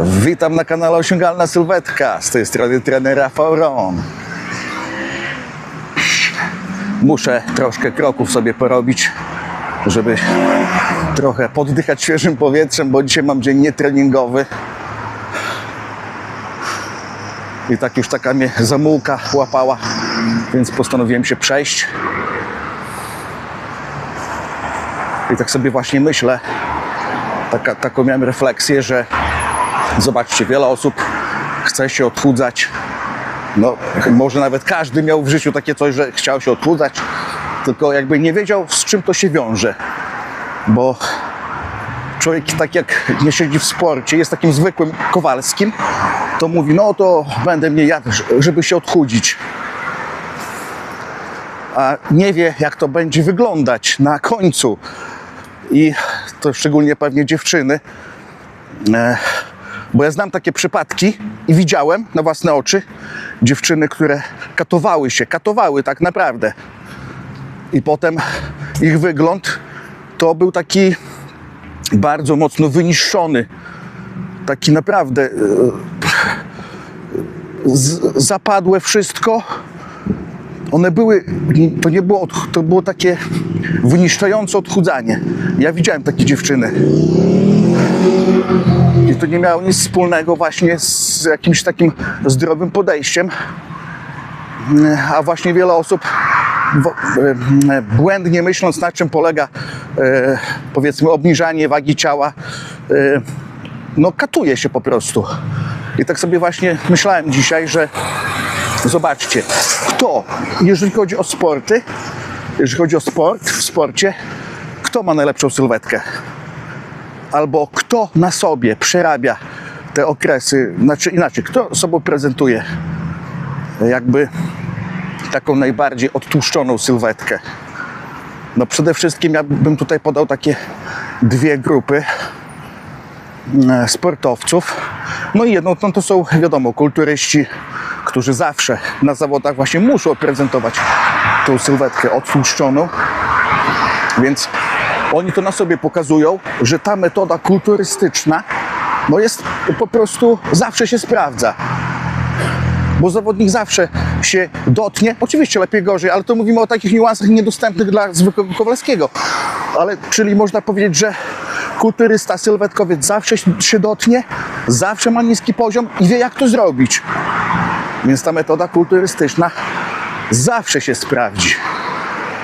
Witam na kanale Osiągalna Sylwetka. Z tej strony trener Rafał Ron. Muszę troszkę kroków sobie porobić, żeby trochę poddychać świeżym powietrzem, bo dzisiaj mam dzień nietreningowy. I tak już taka mnie zamułka łapała, więc postanowiłem się przejść. I tak sobie właśnie myślę, taka, taką miałem refleksję, że zobaczcie, wiele osób chce się odchudzać. No, może nawet każdy miał w życiu takie coś, że chciał się odchudzać, tylko jakby nie wiedział, z czym to się wiąże. Bo człowiek tak jak nie siedzi w sporcie, jest takim zwykłym Kowalskim, to mówi, no to będę mnie jadł, żeby się odchudzić. A nie wie, jak to będzie wyglądać na końcu. I to szczególnie pewnie dziewczyny. E, bo ja znam takie przypadki i widziałem na własne oczy dziewczyny, które katowały się, katowały tak naprawdę. I potem ich wygląd to był taki bardzo mocno wyniszczony. Taki naprawdę e, zapadłe wszystko. One były, to nie było, to było takie wyniszczające odchudzanie. Ja widziałem takie dziewczyny. I to nie miało nic wspólnego właśnie z jakimś takim zdrowym podejściem. A właśnie wiele osób e, błędnie myśląc na czym polega e, powiedzmy obniżanie wagi ciała, e, no katuje się po prostu. I tak sobie właśnie myślałem dzisiaj, że zobaczcie, kto, jeżeli chodzi o sporty, jeżeli chodzi o sport, w sporcie, kto ma najlepszą sylwetkę? Albo kto na sobie przerabia te okresy, znaczy inaczej, kto sobą prezentuje jakby taką najbardziej odtłuszczoną sylwetkę. No przede wszystkim ja bym tutaj podał takie dwie grupy e, sportowców. No i jedną no to są, wiadomo, kulturyści, którzy zawsze na zawodach właśnie muszą prezentować tą sylwetkę odtłuszczoną. Więc oni to na sobie pokazują, że ta metoda kulturystyczna no jest po prostu zawsze się sprawdza. Bo zawodnik zawsze się dotnie, oczywiście lepiej gorzej, ale to mówimy o takich niuansach niedostępnych dla zwykłego Kowalskiego. Ale czyli można powiedzieć, że kulturysta, sylwetkowiec zawsze się dotnie, zawsze ma niski poziom i wie jak to zrobić. Więc ta metoda kulturystyczna zawsze się sprawdzi.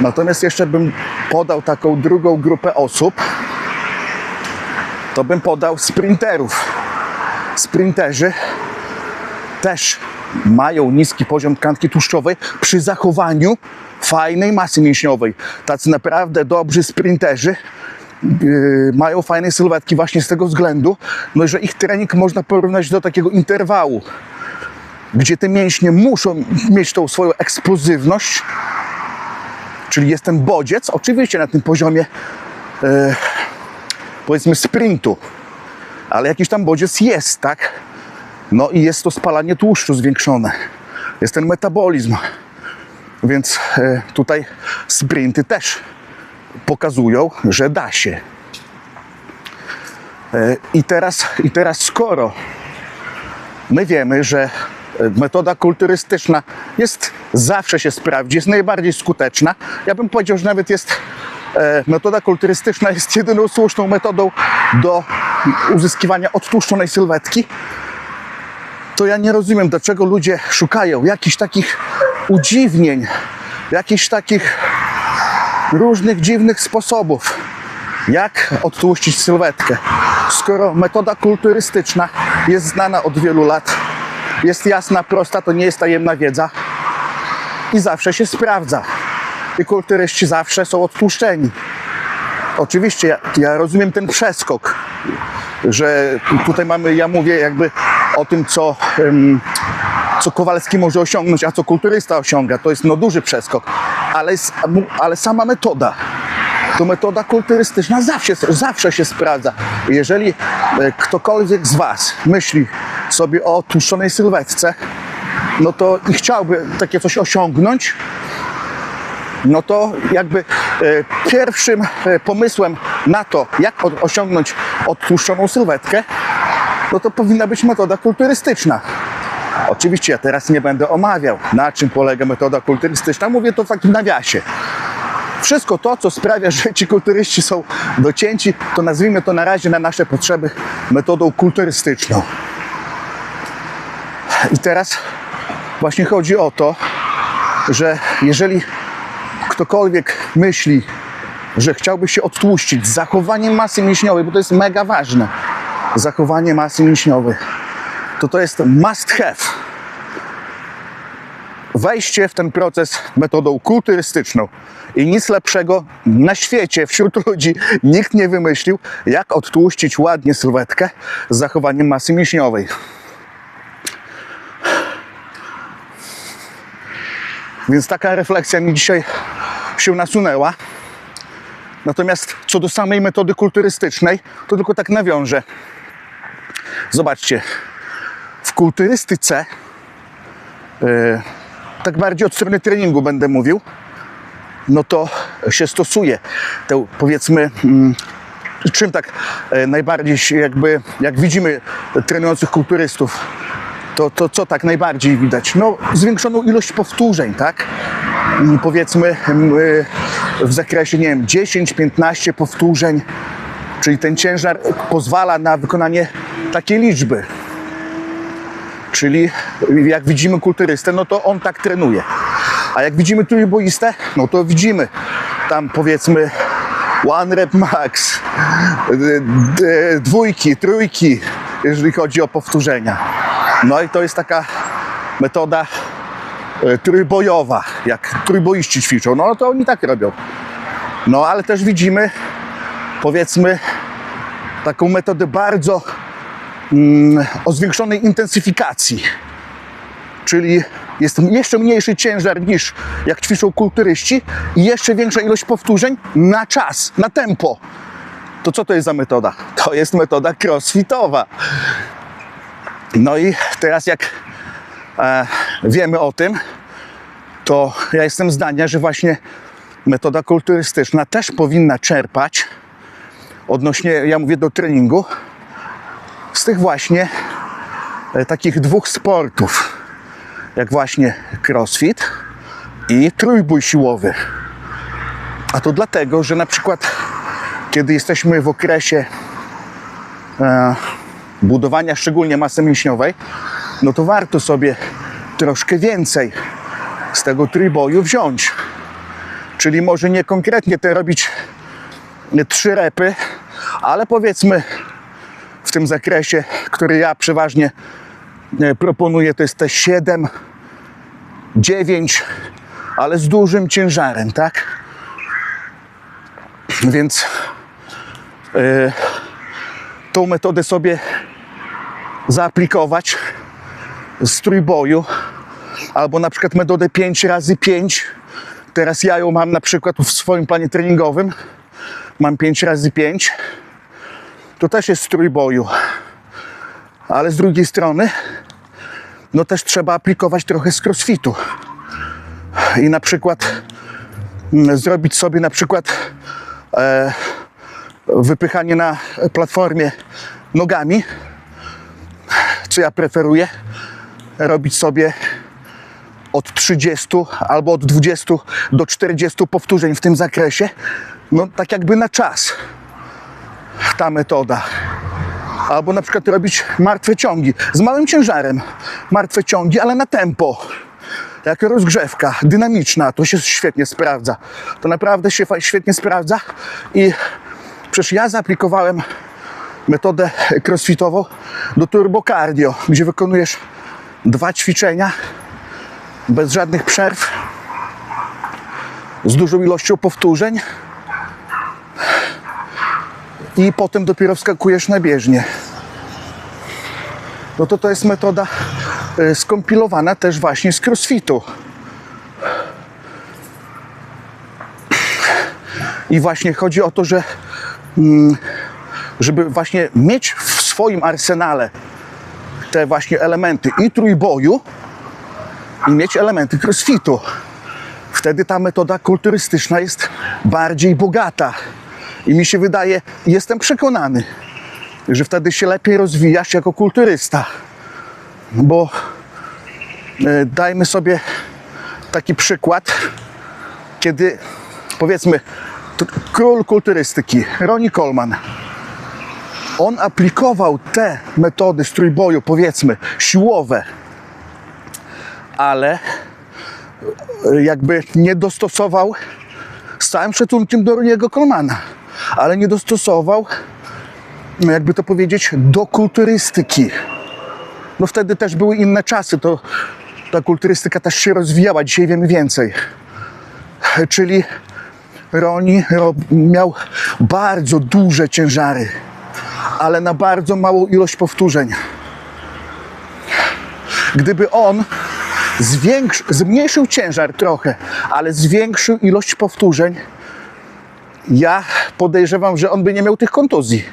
Natomiast jeszcze bym podał taką drugą grupę osób, to bym podał sprinterów. Sprinterzy też mają niski poziom tkanki tłuszczowej przy zachowaniu fajnej masy mięśniowej. Tacy naprawdę dobrzy sprinterzy yy, mają fajne sylwetki właśnie z tego względu, no, że ich trening można porównać do takiego interwału, gdzie te mięśnie muszą mieć tą swoją eksplozywność, czyli jest ten bodziec, oczywiście na tym poziomie e, powiedzmy sprintu, ale jakiś tam bodziec jest, tak? No i jest to spalanie tłuszczu zwiększone, jest ten metabolizm, więc e, tutaj sprinty też pokazują, że da się. E, I teraz, I teraz skoro my wiemy, że metoda kulturystyczna jest zawsze się sprawdzi, jest najbardziej skuteczna. Ja bym powiedział, że nawet jest e, metoda kulturystyczna jest jedyną słuszną metodą do uzyskiwania odtłuszczonej sylwetki. To ja nie rozumiem, dlaczego ludzie szukają jakichś takich udziwnień, jakichś takich różnych dziwnych sposobów, jak odtłuścić sylwetkę. Skoro metoda kulturystyczna jest znana od wielu lat, jest jasna, prosta, to nie jest tajemna wiedza i zawsze się sprawdza. I kulturyści zawsze są odtłuszczeni. Oczywiście ja, ja rozumiem ten przeskok, że tutaj mamy, ja mówię jakby o tym, co, co Kowalski może osiągnąć, a co kulturysta osiąga. To jest no duży przeskok, ale, ale sama metoda, to metoda kulturystyczna zawsze, zawsze się sprawdza. Jeżeli e, ktokolwiek z Was myśli sobie o tłuszczonej sylwetce, no to i chciałby takie coś osiągnąć, no to jakby e, pierwszym e, pomysłem na to, jak osiągnąć odtłuszczoną sylwetkę, no to powinna być metoda kulturystyczna. Oczywiście ja teraz nie będę omawiał, na czym polega metoda kulturystyczna. Mówię to w takim nawiasie. Wszystko to, co sprawia, że ci kulturyści są docięci, to nazwijmy to na razie na nasze potrzeby metodą kulturystyczną. I teraz właśnie chodzi o to, że jeżeli ktokolwiek myśli, że chciałby się odtłuścić z zachowaniem masy mięśniowej, bo to jest mega ważne, zachowanie masy mięśniowej, to to jest must have. Wejście w ten proces metodą kulturystyczną. I nic lepszego na świecie, wśród ludzi, nikt nie wymyślił, jak odtłuścić ładnie sylwetkę z zachowaniem masy mięśniowej. Więc taka refleksja mi dzisiaj się nasunęła. Natomiast co do samej metody kulturystycznej, to tylko tak nawiążę. Zobaczcie, w kulturystyce, yy, tak bardziej od strony treningu będę mówił, no to się stosuje tę powiedzmy, mm, czym tak e, najbardziej jakby, jak widzimy trenujących kulturystów, to, to co tak najbardziej widać? No zwiększoną ilość powtórzeń, tak? Mm, Powiedzmy mm, y, w zakresie, nie wiem, 10-15 powtórzeń, czyli ten ciężar pozwala na wykonanie takiej liczby. Czyli jak widzimy kulturystę, no to on tak trenuje. A jak widzimy trójboistę, no to widzimy tam powiedzmy one rep max, dwójki, trójki, jeżeli chodzi o powtórzenia. No i to jest taka metoda e, trójbojowa, jak trójboiści ćwiczą, no to oni tak robią. No ale też widzimy, powiedzmy, taką metodę bardzo mm, o zwiększonej intensyfikacji. Czyli jest jeszcze mniejszy ciężar niż jak ćwiczą kulturyści i jeszcze większa ilość powtórzeń na czas, na tempo. To co to jest za metoda? To jest metoda crossfitowa. No i teraz jak e, wiemy o tym, to ja jestem zdania, że właśnie metoda kulturystyczna też powinna czerpać odnośnie, ja mówię do treningu, z tych właśnie e, takich dwóch sportów, jak właśnie crossfit i trójbój siłowy. A to dlatego, że na przykład kiedy jesteśmy w okresie e, budowania szczególnie masy mięśniowej, no to warto sobie troszkę więcej z tego trójboju wziąć. Czyli może nie konkretnie te robić e, trzy repy, ale powiedzmy w tym zakresie, który ja przeważnie e, proponuję, to jest te 7, 9, ale z dużym ciężarem, tak? Więc e, tą metodę sobie zaaplikować z trójboju, albo na przykład metodę 5 razy 5. Teraz ja ją mam na przykład w swoim planie treningowym. Mam 5 razy 5 to też jest z trójboju. Ale z drugiej strony, no też trzeba aplikować trochę z crossfitu. I na przykład mm, zrobić sobie na przykład e, wypychanie na platformie nogami, ja preferuję, robić sobie od 30 albo od 20 do 40 powtórzeń w tym zakresie, no tak jakby na czas ta metoda. Albo na przykład robić martwe ciągi z małym ciężarem. Martwe ciągi, ale na tempo. Jak rozgrzewka, dynamiczna, to się świetnie sprawdza. To naprawdę się świetnie sprawdza i przecież ja zaaplikowałem metodę crossfitową do turbo cardio, gdzie wykonujesz dwa ćwiczenia bez żadnych przerw, z dużą ilością powtórzeń i potem dopiero wskakujesz na bieżnię. No to to jest metoda y, skompilowana też właśnie z crossfitu. I właśnie chodzi o to, że mm, żeby właśnie mieć w swoim arsenale te właśnie elementy i trójboju i mieć elementy crossfitu. Wtedy ta metoda kulturystyczna jest bardziej bogata. I mi się wydaje, jestem przekonany, że wtedy się lepiej rozwijasz jako kulturysta. Bo e, dajmy sobie taki przykład, kiedy powiedzmy król kulturystyki, Ronnie Coleman, on aplikował te metody z trójboju, powiedzmy, siłowe, ale e, jakby nie dostosował z całym szacunkiem do Roniego Colemana, ale nie dostosował, no jakby to powiedzieć, do kulturystyki. No wtedy też były inne czasy, to ta kulturystyka też się rozwijała, dzisiaj wiemy więcej. Czyli Roni ro- miał bardzo duże ciężary, ale na bardzo małą ilość powtórzeń. Gdyby on zwiększ, zmniejszył ciężar trochę, ale zwiększył ilość powtórzeń, ja podejrzewam, że on by nie miał tych kontuzji.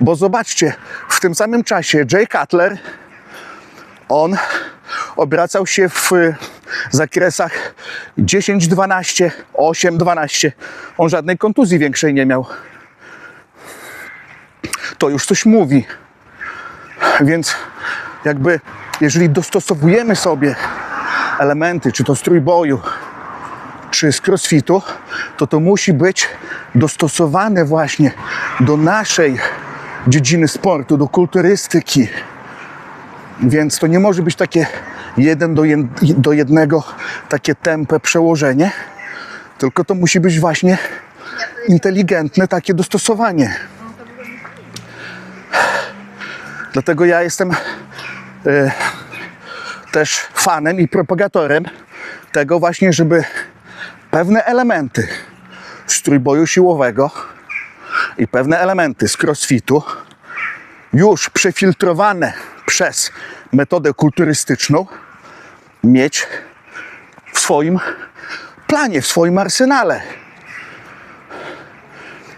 Bo zobaczcie, w tym samym czasie Jay Cutler, on obracał się w zakresach 10-12, 8-12. On żadnej kontuzji większej nie miał. To już coś mówi. Więc jakby, jeżeli dostosowujemy sobie elementy, czy to z trójboju, czy z crossfitu, to to musi być dostosowane właśnie do naszej dziedziny sportu, do kulturystyki. Więc to nie może być takie jeden do, jed, do jednego takie tempe przełożenie, tylko to musi być właśnie inteligentne takie dostosowanie. Dlatego ja jestem e, też fanem i propagatorem tego właśnie, żeby pewne elementy z trójboju siłowego i pewne elementy z crossfitu już przefiltrowane przez metodę kulturystyczną mieć w swoim planie, w swoim arsenale.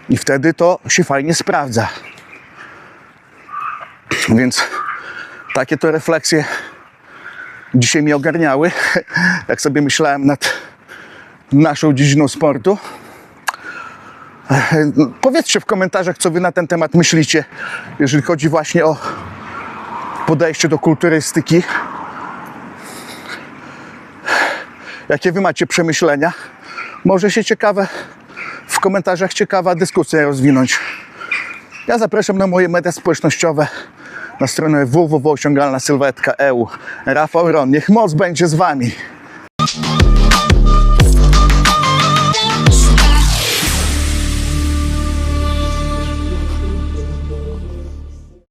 I wtedy to się fajnie sprawdza. Więc takie to refleksje dzisiaj mnie ogarniały, jak sobie myślałem nad naszą dziedziną sportu. Powiedzcie w komentarzach, co wy na ten temat myślicie, jeżeli chodzi właśnie o podejście do kulturystyki. Jakie wy macie przemyślenia? Może się ciekawe w komentarzach ciekawa dyskusja rozwinąć. Ja zapraszam na moje media społecznościowe na stronę www.osiągalnasylwetka.eu. Rafał Ron, niech moc będzie z wami.